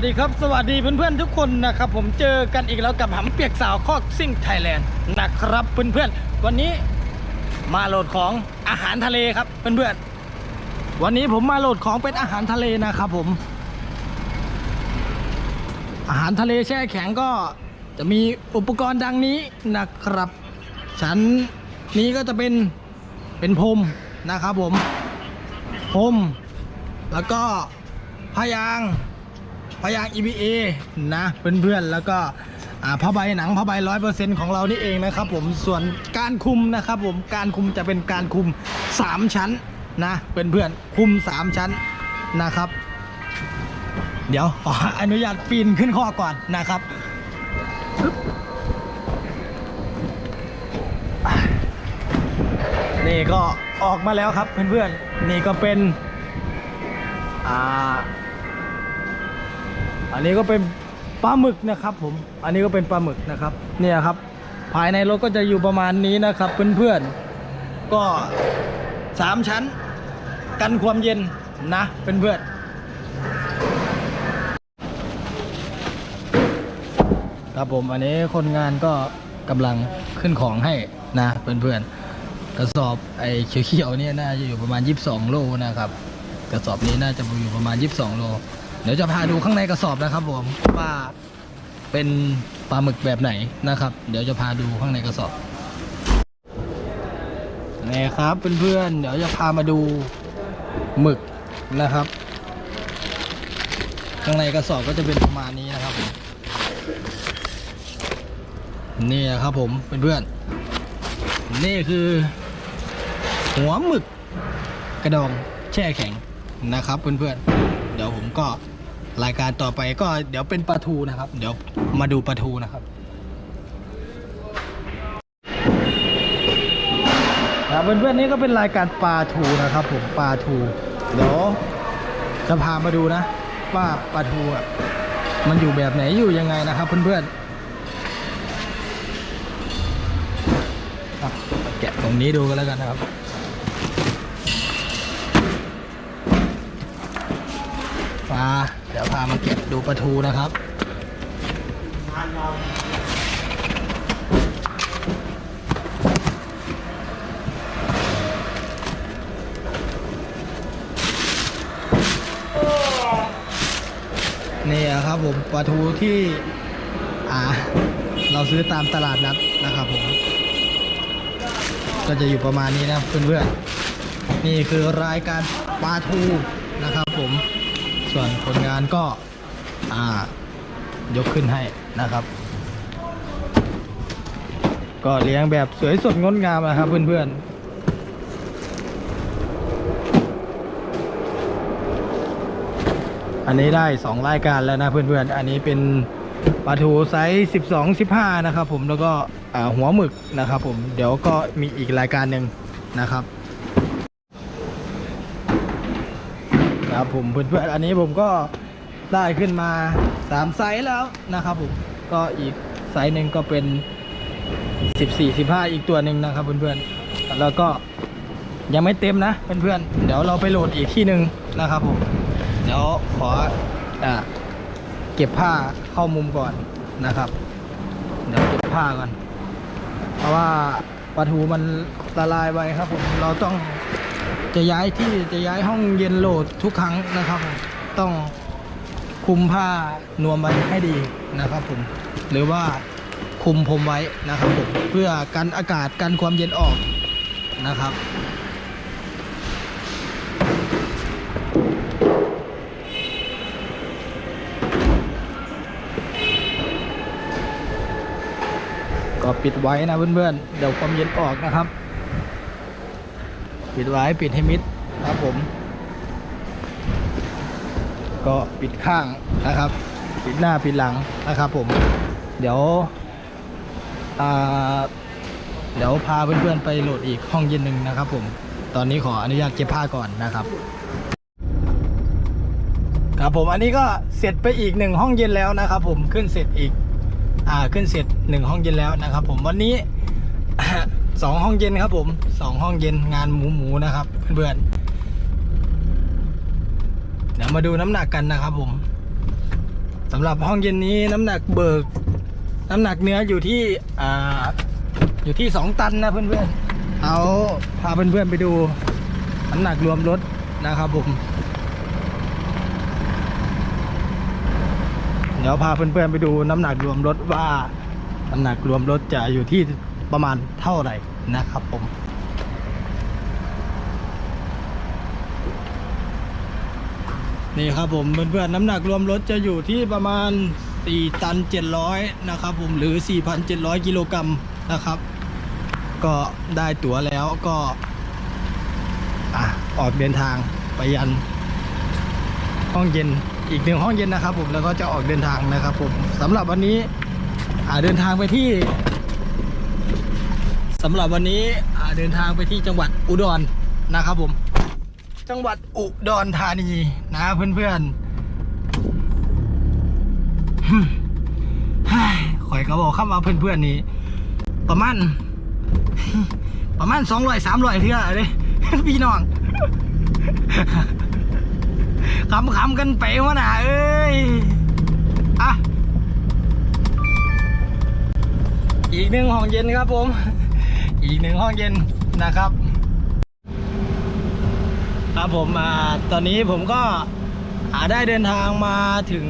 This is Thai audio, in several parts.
วัสดีครับ สวัสดีเพื่อนๆทุกคนนะครับผมเจอกันอีกแล้วกับหำเปียกสาวคอกซิ่งไทยแลนด์นะครับเพื่อนๆวันนี้มาโหลดของอาหารทะเลครับเพื่อนๆวันนี้ผมมาโหลดของเป็นอาหารทะเลนะครับผม อาหารทะเลแช่แข็งก็จะมีอุปกรณ์ดังนี้นะครับ ชั้นนี้ก็จะเป็นเป็นพรมนะครับผมพรมแล้วก็พยาง พยาง EVA นะเพื่อนๆแล้วก็ผ้าใบหนังผ้าใบร้อยเปอร์เซ็นต์ของเรานี่เองนะครับผมส่วนการคุมนะครับผมการคุมจะเป็นการคุม 3 ชั้นนะเพื่อนๆคุม 3 ชั้นนะครับ เดี๋ยวขออนุญาตปีนขึ้นข้อก่อนนะครับนี่ก็ออกมาแล้วครับเพื่อนๆนี่ก็เป็นอ่า อันนี้ก็เป็นปลาหมึกนะครับผม อันนี้ก็เป็นปลาหมึกนะครับ เนี่ยครับ ภายในรถก็จะอยู่ประมาณนี้นะครับเพื่อนๆ ก็สามชั้น กันความเย็นนะเพื่อนๆ ครับผมอันนี้คนงานก็กำลังขึ้นของให้นะเพื่อนๆ กระสอบไอ้เขียวๆเนี่ยน่าจะอยู่ประมาณ 22 โลนะครับ กระสอบนี้น่าจะอยู่ประมาณ 22 โล เดี๋ยวจะพาดูข้างในกระสอบนะครับผมว่าเป็นปลาหมึกแบบไหนนะครับ เดี๋ยวจะพาดูข้างในกระสอบนี่ครับเพื่อนๆเดี๋ยวจะพามาดูหมึกนะครับ ข้างในกระสอบก็จะเป็นประมาณนี้นะครับผมนี่ครับผมเพื่อนๆนี่คือ หัวหมึกกระดองแช่แข็งนะครับเพื่อนๆเดี๋ยวผมก็ รายการต่อไปก็เดี๋ยวเป็นปลาทูนะครับ เดี๋ยวมาดูปลาทูนะครับครับเพื่อนๆนี่ก็เป็นรายการปลาทูนะครับ ผมปลาทูเดี๋ยวจะพามาดูนะว่าปลาทูอะมันอยู่แบบไหนอยู่ยังไงนะครับ เพื่อนๆอะแกะตรงนี้ดูกันแล้วกันนะครับปลา ดี๋ยวพามาเก็บดูปลาทูนะครับนี่อะครับผมปลาทูที่อ่าเราซื้อตามตลาดนัดนะครับผม ก็จะอยู่ประมาณนี้นะเพื่อนๆนี่คือรายการปลาทูนะครับผม ส่วนผลงานก็อ่ายกขึ้นให้นะครับ ก็เลี้ยงแบบสวยสดงดงามนะครับ เพื่อนๆอันนี้ได้ 2 รายการแล้วนะเพื่อนๆ อันนี้เป็นปลาทูไซส์12 15 นะครับผมแล้วก็หัวหมึกนะครับผมเดี๋ยวก็มีอีกรายการหนึ่งนะครับ ครับผมเพื่อนๆอันนี้ผมก็ได้ขึ้นมา 3 ไซส์แล้วนะครับผมก็อีกไซส์หนึ่งก็เป็น 14 15 อีกตัวหนึ่งนะครับเพื่อนๆแล้วก็ยังไม่เต็มนะเพื่อนๆเดี๋ยวเราไปโหลดอีกที่หนึ่งนะครับผมเดี๋ยวขออเก็บผ้าเข้ามุมก่อนนะครับ เดี๋ยวเก็บผ้าก่อน เพราะว่าปลาทูมันละลายไปครับผมเราต้อง จะย้ายที่จะย้ายห้องเย็นโหลดทุกครั้งนะครับผมต้องคุมผ้านวมไว้ให้ดีนะครับผมหรือว่าคุมผมไว้นะครับผมเพื่อกันอากาศกันความเย็นออกนะครับก็ปิดไว้นะเพื่อนๆเดี๋ยวความเย็นออกนะครับ ปิดไว้ปิดให้มิดครับผม ก็ปิดข้างนะครับ ปิดหน้าปิดหลังนะครับผม เดี๋ยวเดี๋ยวพาเพื่อนๆไปโหลดอีกห้องเย็นหนึ่งนะครับผม ตอนนี้ขออนุญาตเก็บผ้าก่อนนะครับ ครับผมอันนี้ก็เสร็จไปอีกหนึ่งห้องเย็นแล้วนะครับ ผมขึ้นเสร็จอีกอ่าขึ้นเสร็จหนึ่งห้องเย็นแล้วนะครับ ผมวันนี้ สองห้องเย็นครับผมสองห้องเย็นงานหมูหมูนะครับ เพื่อนๆเดี๋ยวมาดูน้ำหนักกันนะครับผมสำหรับห้องเย็นนี้น้ำหนักเบิก น้ำหนักเนื้ออยู่ที่อ่าอยู่ที่สองตันนะเพื่อนๆเอาพาเพื่อนๆไปดูน้ำหนักรวมรถนะครับผมเดี๋ยวพาเพื่อนๆไปดูน้ำหนักรวมรถว่าน้ำหนักรวมรถจะอยู่ที่ ประมาณเท่าไหร่นะครับผมนี่ครับผมเพื่อนๆน้ำหนักรวมรถจะอยู่ที่ประมาณ 4 ตัน 700 นะครับผมหรือ 4,700 กิโลกรัมนะครับ ก็ได้ตั๋วแล้วก็อะออกเดินทางไปยัน ห้องเย็นอีกหนึ่งห้องเย็นนะครับผมแล้วก็จะออกเดินทางนะครับผมสำหรับวันนี้เดินทางไปที่ สำหรับวันนี้เดินทางไปที่จังหวัดอุดรนะครับผม จังหวัดอุดรธานีนะเพื่อนๆฮึ่มเฮ้ยข่อยก็บอกข้ามาเพื่อนๆนี้ ประมาณประมาณสองร้อยสามร้อยเท่าเลยพี่น้องขำขำๆกันไปวะน่ะเอ้ยอะอีกหนึ่งห้องเย็นครับผม อีกหนึ่งห้องเย็นนะครับครับผมอ่าตอนนี้ผมก็อ่าได้เดินทางมาถึง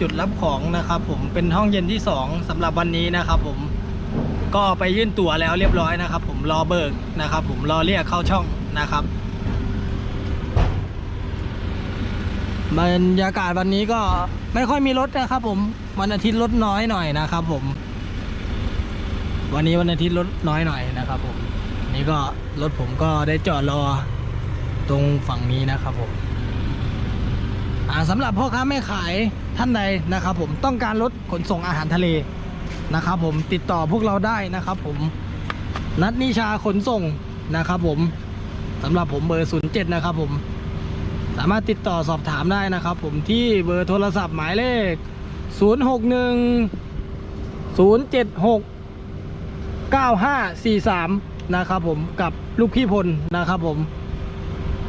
จุดรับของนะครับผมเป็นห้องเย็นที่สองสำหรับวันนี้นะครับผมก็ไปยื่นตั๋วแล้วเรียบร้อยนะครับ ผมรอเบิกนะครับ ผมรอเรียกเข้าช่องนะครับบรรยากาศวันนี้ก็ไม่ค่อยมีรถนะครับ ผมวันอาทิตย์รถน้อยหน่อยนะครับ ผม วันนี้วันอาทิตย์รถน้อยหน่อยนะครับผมนี่ก็รถผมก็ได้จอดรอตรงฝั่งนี้นะครับผมอ่าสำหรับพ่อค้าแม่ขายท่านใดนะครับ ผมต้องการรถขนส่งอาหารทะเลนะครับ ผมติดต่อพวกเราได้นะครับ ผมนัดนิชาขนส่งนะครับผมสำหรับผมเบอร์ 07 นะครับผมสามารถติดต่อสอบถามได้นะครับ ผมที่เบอร์โทรศัพท์หมายเลข 061 076 9543 นะครับผมกับลูกพี่พลนะครับผม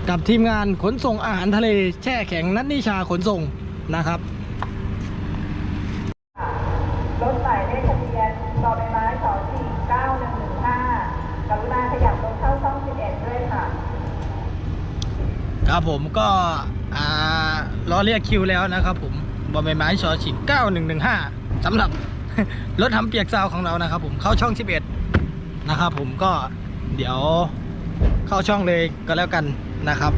กับทีมงานขนส่งอาหารทะเลแช่แข็งนัดนิชาขนส่งนะครับรถสายเลขทะเบียนรอใบไม้สองสี่เก้าหนึ่งหนึ่งห้ากรุณาขยับรถเข้าช่องสิบเอ็ดด้วยค่ะ ครับผมก็อ่ารอเรียกคิวแล้วนะครับผมบอใบไม้ชอฉิง9115สำหรับรถทำเปียกซาวของเรานะครับผมเข้าช่อง 11 นะครับผมก็เดี๋ยวเข้าช่องเลยก็แล้วกันนะครับ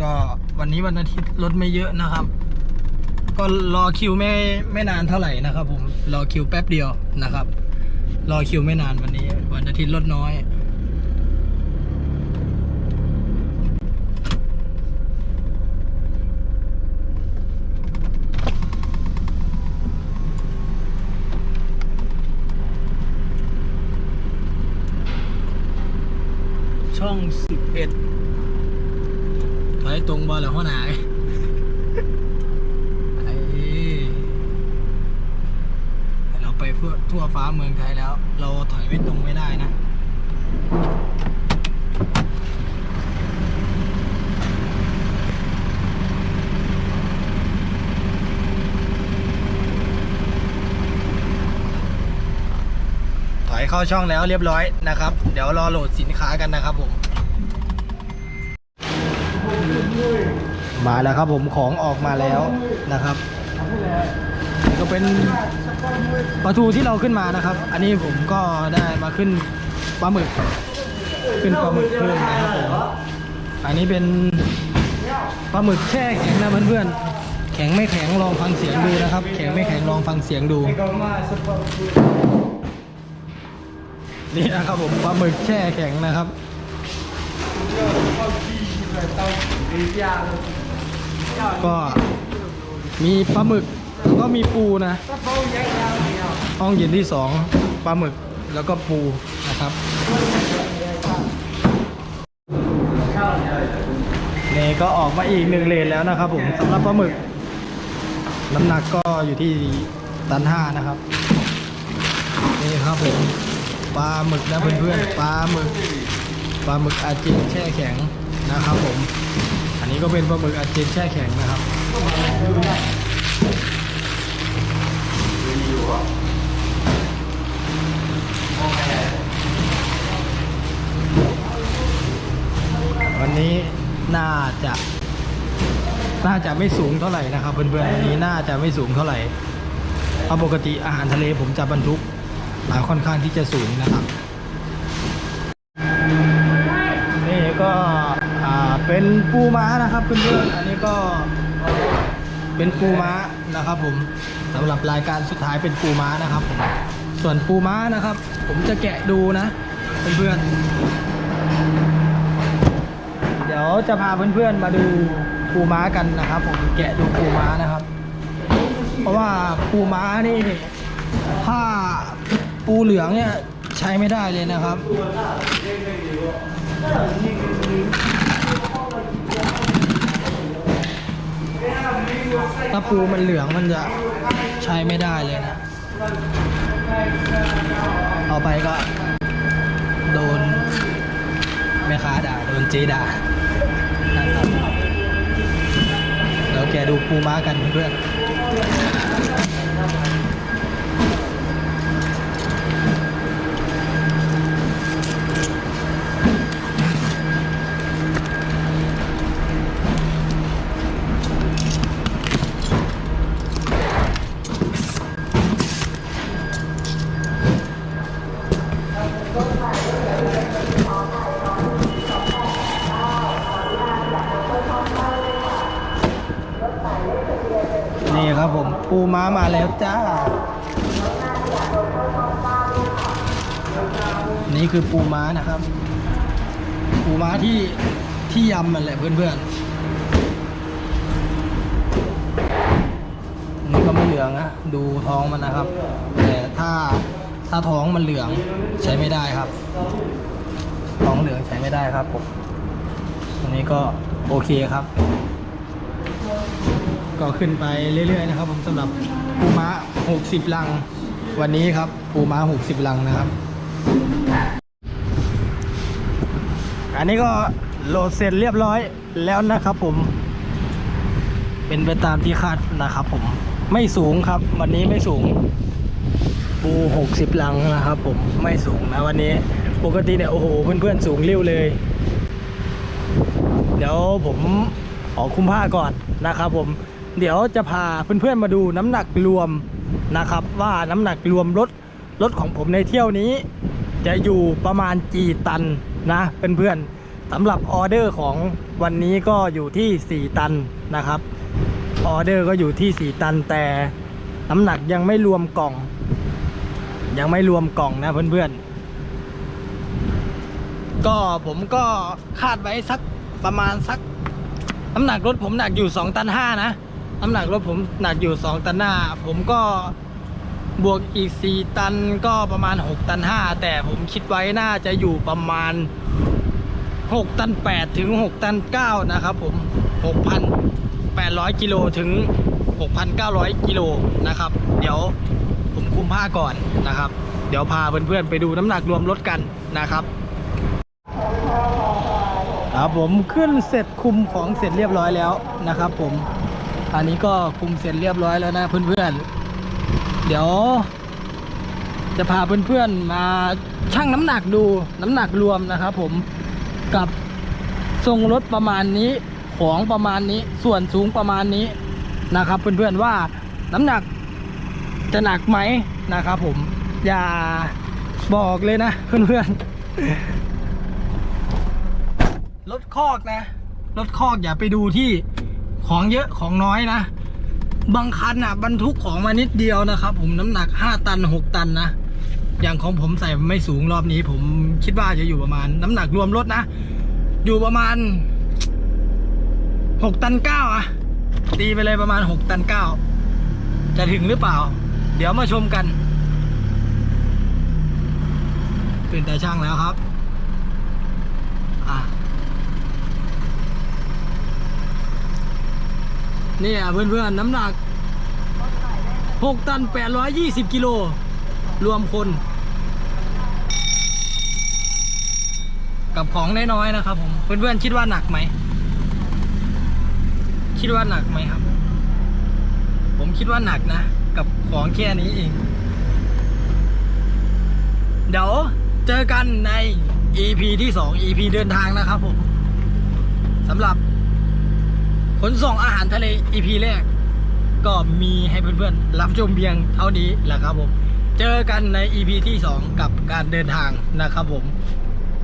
ก็วันนี้วันอาทิตย์รถไม่เยอะนะครับ ก็รอคิวไม่ไม่นานเท่าไหร่นะครับผมรอคิวแป๊บเดียวนะครับ รอคิวไม่นานวันนี้ วันอาทิตย์รถน้อย ช่องสิบเอ็ดไปตรงบอลแล้วหัวหน้าไอ้เราไปทั่วฟ้าเมืองไทยแล้ว เราถอยไม่ตรงไม่ได้นะ เข้าช่องแล้วเรียบร้อยนะครับ เดี๋ยวรอโหลดสินค้ากันนะครับผม มาแล้วครับผมของออกมาแล้วนะครับนี่ก็เป็นปลาทูที่เราขึ้นมานะครับ อันนี้ผมก็ได้มาขึ้นปลาหมึก ขึ้นปลาหมึกเพิ่มนะครับผมอันนี้เป็นปลาหมึกแช่แข็งนะเพื่อนๆ แข็งไม่แข็งลองฟังเสียงดูนะครับ แข็งไม่แข็งลองฟังเสียงดู นี่นะครับผมปลาหมึกแช่แข็งนะครับก็มีปลาหมึกแล้วก็มีปูนะ ห้องเย็นที่สองปลาหมึกแล้วก็ปูนะครับนี่ก็ออกมาอีกหนึ่งเลนแล้วนะครับผมสำหรับปลาหมึก น้ำหนักก็อยู่ที่ตันห้านะครับ นี่ครับผม ปลาหมึกนะเพื่อนๆปลาหมึกปลาหมึกอาเจนแช่แข็งนะครับผม อันนี้ก็เป็นปลาหมึกอาเจนแช่แข็งนะครับวันนี้น่าจะน่าจะไม่สูงเท่าไหร่นะครับเพื่อนๆวันนี้น่าจะไม่สูงเท่าไหร่เพราปกติอาหารทะเลผมจะบรรทุก ค่อนข้างที่จะสูงนะครับ นี่ก็เป็นปูม้านะครับเพื่อนๆอันนี้ก็เป็นปูม้านะครับ ผมสำหรับรายการสุดท้ายเป็นปูม้านะครับผมส่วนปูม้านะครับ ผมจะแกะดูนะเพื่อนๆเดี๋ยวจะพาเพื่อนๆมาดูปูม้ากันนะครับ ผมแกะดูปูม้านะครับ เพราะว่าปูม้านี่ถ้า ปูเหลืองเนี่ยใช้ไม่ได้เลยนะครับ ถ้าปูมันเหลืองมันจะใช้ไม่ได้เลยนะ เอาไปก็โดนแม่ค้าด่าโดนเจ๊ด่านะครับเดี๋ยวแกดูปูม้ากันเพื่อน ม้ามาแล้วจ้า นี่คือปูม้านะครับ ปูม้าที่ที่ยำมันแหละเพื่อนๆอันนี่ก็ไม่เหลืองนะดูท้องมันนะครับ แต่ถ้าถ้าท้องมันเหลืองใช้ไม่ได้ครับ ท้องเหลืองใช้ไม่ได้ครับผมอันนี้ก็โอเคครับ ก็ขึ้นไปเรื่อยๆนะครับ ผมสำหรับปูม้า 60 ลัง วันนี้ครับปูม้า 60 ลังนะครับ อันนี้ก็โหลดเสร็จเรียบร้อยแล้วนะครับ ผม เป็นไปตามที่คาดนะครับ ผมไม่สูงครับ วันนี้ไม่สูง ปู 60 ลังนะครับ ผมไม่สูงนะวันนี้ปกติเนี่ยโอ้โหเพื่อนๆสูงเร็วเลย เดี๋ยวผมขอกคุ้มผ้าก่อนนะครับผม เดี๋ยวจะพาเพื่อนๆมาดูน้ำหนักรวมนะครับ ว่าน้ำหนักรวมรถรถของผมในเที่ยวนี้ จะอยู่ประมาณกี่ตันนะเพื่อนๆสำหรับออเดอร์ของวันนี้ก็อยู่ที่ 4 ตันนะครับออเดอร์ก็อยู่ที่ 4 ตันแต่น้ำหนักยังไม่รวมกล่อง ยังไม่รวมกล่องนะเพื่อนๆ ก็ผมก็คาดไว้สักประมาณสักน้ำหนักรถผมหนักอยู่ 2 ตันห้านะ น้ำหนักรถผมหนักอยู่ 2 ตันหน้า ผมก็บวกอีก 4 ตันก็ประมาณ 6 ตันห้าแต่ผมคิดไว้น่าจะอยู่ประมาณ 6 ตัน 8 ถึง 6 ตัน 9 นะครับผม 6,800 กิโลถึง 6,900 กิโลนะครับ เดี๋ยวผมคุมผ้าก่อนนะครับ เดี๋ยวพาเพื่อนๆไปดูน้ำหนักรวมรถกันนะครับครับผมขึ้นเสร็จคุมของเสร็จเรียบร้อยแล้วนะครับผม อันนี้ก็คุมเสร็จเรียบร้อยแล้วนะเพื่อนๆ เดี๋ยว จะพาเพื่อนๆมาชั่งน้ำหนักดูน้ำหนักรวมนะครับผมกับทรงรถประมาณนี้ของประมาณนี้ส่วนสูงประมาณนี้นะครับ เพื่อนๆว่าน้ำหนักจะหนักไหมนะครับผมอย่าบอกเลยนะเพื่อนๆรถคอกนะรถคอกอย่าไปดูที่ ของเยอะของน้อยนะ บางคันอะบรรทุกของมานิดเดียวนะครับ ผมน้ำหนัก 5 ตัน 6 ตันนะ อย่างของผมใส่ไม่สูงรอบนี้ ผมคิดว่าจะอยู่ประมาณ น้ำหนักรวมรถนะ อยู่ประมาณ 6 ตัน 9 อะ ตีไปเลยประมาณ 6 ตัน 9 จะถึงหรือเปล่า เดี๋ยวมาชมกันตื่นแต่ช่างแล้วครับ อะ เนี่ยเพื่อนๆ น้ำหนัก 6 ตัน 820 กิโล รวมคนกกับของน้อยๆนะครับผม เพื่อนๆ คิดว่าหนักไหม คิดว่าหนักไหมครับ ผมคิดว่าหนักนะ กับของแค่นี้เอง เดี๋ยวเจอกันใน EP ที่ 2 EP เดินทางนะครับผมสำหรับ ขนส่งอาหารทะเล EP แรก ก็มีให้เพื่อนๆ รับชมเพียงเท่านี้แหละครับผม เจอกันใน EP ที่ 2 กับการเดินทางนะครับผม